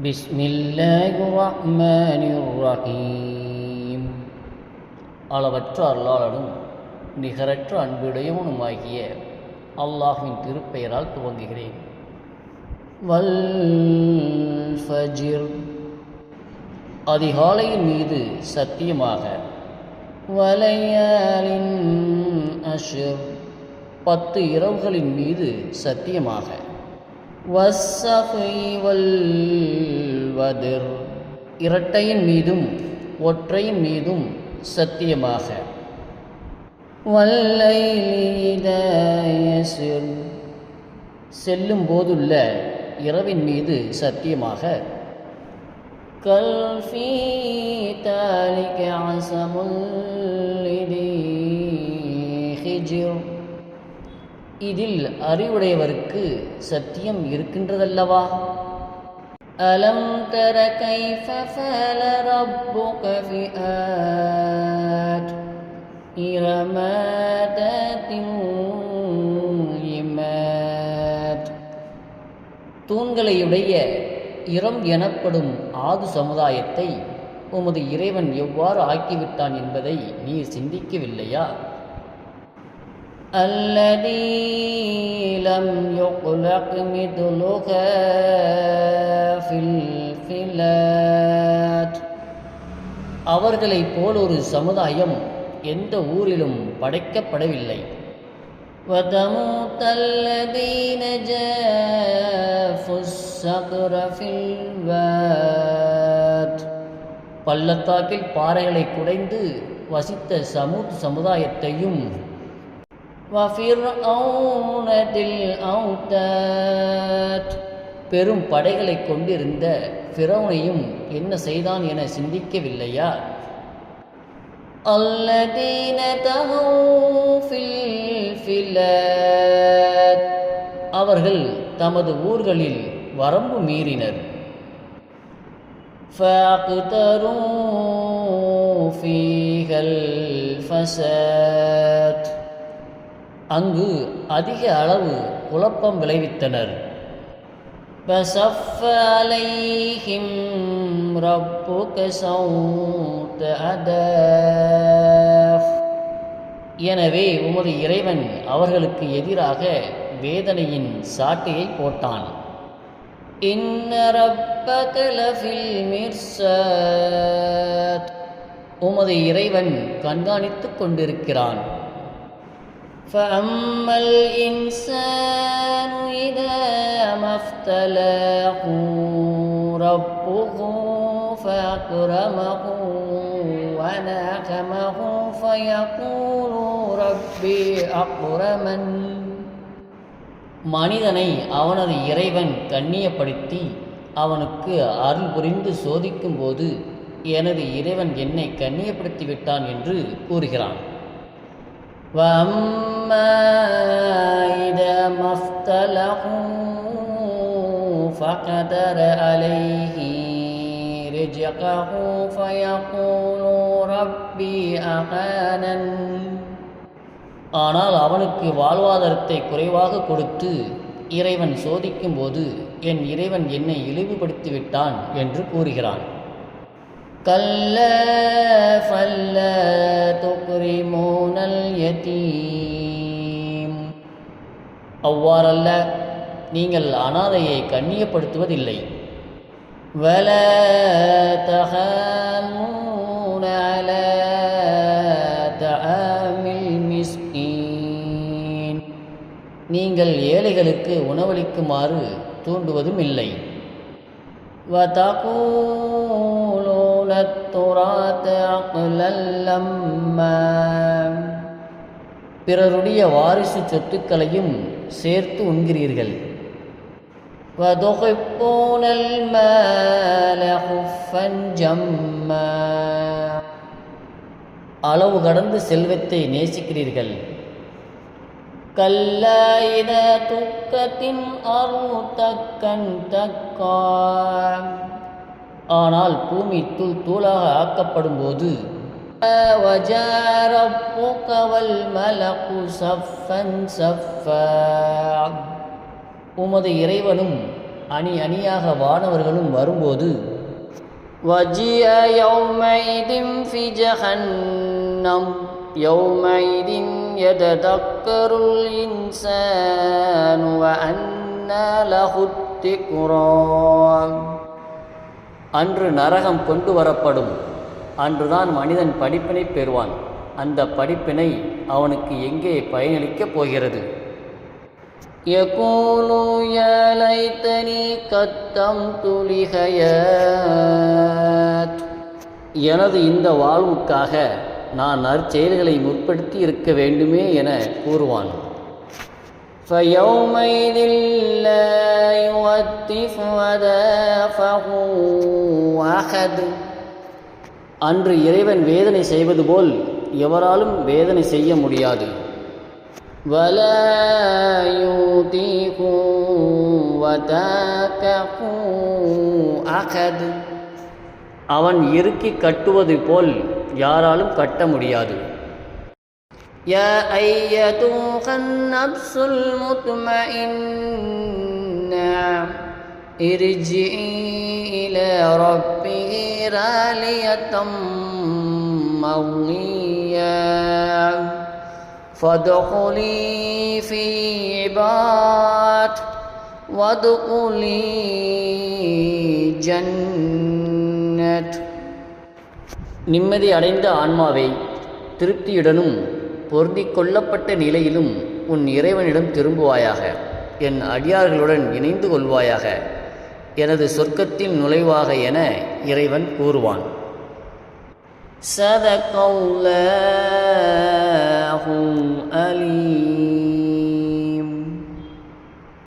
بسم الله الرحمن الرحيم அளவற்ற அருளாளனும் நிகரற்ற அன்புடையவனுமாகிய அல்லாஹ்வின் திருப்பெயரால் துவங்குகிறேன் வல் ஃபஜிர் அதிகாலையின் மீது சத்தியமாக வலையாலின் அஷர் பத்து இரவுகளின் மீது சத்தியமாக வசகைவல்வதிர் வதிர் இரட்டையின் மீதும் ஒற்றையின் மீதும் சத்தியமாக. வல்லைலி செல்லும் போதுள்ள இரவின் மீது சத்தியமாக. கல்ஃபி தாலிக இதில் அறிவுடையவருக்கு சத்தியம் இருக்கின்றதல்லவா? அலம் தர கைஃப ஃபஅல ரப்புக ஃபிஆத் இரம இமாத் தூண்களையுடைய இரம் எனப்படும் ஆது சமுதாயத்தை உமது இறைவன் எவ்வாறு ஆக்கிவிட்டான் என்பதை நீ சிந்திக்கவில்லையா? الذي لم يخلق مثلها في الفلات அவர்களைப் போல் ஒரு சமுதாயம் எந்த ஊரிலும் படைக்கப்படவில்லை وثمود الذين جافوا الصخر في الواد பள்ளத்தாக்கில் பாறைகளை குடைந்து வசித்த சமூத் சமுதாயத்தையும் وفرعون ذي الأوتاد பெரும் படைகளை கொண்டிருந்த ஃபிரௌனையும் என்ன செய்தான் என சிந்திக்கவில்லையா? அல்லதீன அவர்கள் தமது ஊர்களில் வரம்பு மீறினர். ஃபீகல் ஃபசத். அங்கு அதிக அளவு குழப்பம் விளைவித்தனர் فصف عليهم ربك صوت عذاب எனவே உமது இறைவன் அவர்களுக்கு எதிராக வேதனையின் சாட்டையை போட்டான் இன்ன ரப்பக லஃபில் மிர்சாத் உமது இறைவன் கண்காணித்துக் கொண்டிருக்கிறான் فأما الإنسان إذا ما ابتلاه ربه فأكرمه ونعمه فيقول ربي أكرمن மனிதனை அவனது இறைவன் கண்ணியப்படுத்தி அவனுக்கு அருள் புரிந்து சோதிக்கும் போது எனது இறைவன் என்னை கண்ணியப்படுத்தி விட்டான் என்று கூறுகிறான் وأما إذا ما افتله فقدر عليه رزقه فيقول ربي أهانن ஆனால் அவனுக்கு வாழ்வாதாரத்தை குறைவாக கொடுத்து இறைவன் சோதிக்கும் போது என் இறைவன் என்னை இழிவுபடுத்தி விட்டான் என்று கூறுகிறான் كلا فلا تكرمون اليتيم அவ்வாறல்ல நீங்கள் அனாதையை கண்ணியப்படுத்துவதில்லை ولا تحاضون على طعام المسكين நீங்கள் ஏழைகளுக்கு உணவளிக்குமாறு தூண்டுவதும் இல்லை وتقولون التراث عقلا لما பிறருடைய வாரிசு சொத்துக்களையும் சேர்த்து உண்கிறீர்கள் وتحبون المال حفا جما அளவு கடந்து செல்வத்தை நேசிக்கிறீர்கள் كلا إذا دكت الأرض دكا دكا ஆனால் பூமி தூள் தூளாக ஆக்கப்படும் போது وجاء ربك والملك صفا صفا உமது இறைவனும் அணி அணியாக வானவர்களும் வரும்போது وجيء يومئذ في جهنم يومئذ يتذكر الإنسان وأنى له الذكرى அன்று நரகம் கொண்டு வரப்படும் அன்றுதான் மனிதன் படிப்பினை பெறுவான் அந்த படிப்பினை அவனுக்கு எங்கே பயனளிக்கப் போகிறது يقول يا ليتني قدمت لحيات எனது இந்த வாழ்வுக்காக நான் நற்செயல்களை முற்படுத்தி இருக்க வேண்டுமே என கூறுவான் فيومئذ لا يوثف وثاقه أحد அன்று இறைவன் வேதனை செய்வது போல் எவராலும் வேதனை செய்ய முடியாது ولا يوثق وثاقه أحد அவன் இறுக்கி கட்டுவது போல் யாராலும் கட்ட முடியாது يا أيتها النفس المطمئنة ارجعي إلى ربك راضية مرضية فادخلي في عباد وادخلي جنة நிம்மதி அடைந்த ஆன்மாவை திருப்தியுடனும் பொருந்திக் கொள்ளப்பட்ட நிலையிலும் உன் இறைவனிடம் திரும்புவாயாக. என் அடியார்களுடன் இணைந்து கொள்வாயாக. எனது சொர்க்கத்தின் நுழைவாக என இறைவன் கூறுவான். சதகௌலாகும்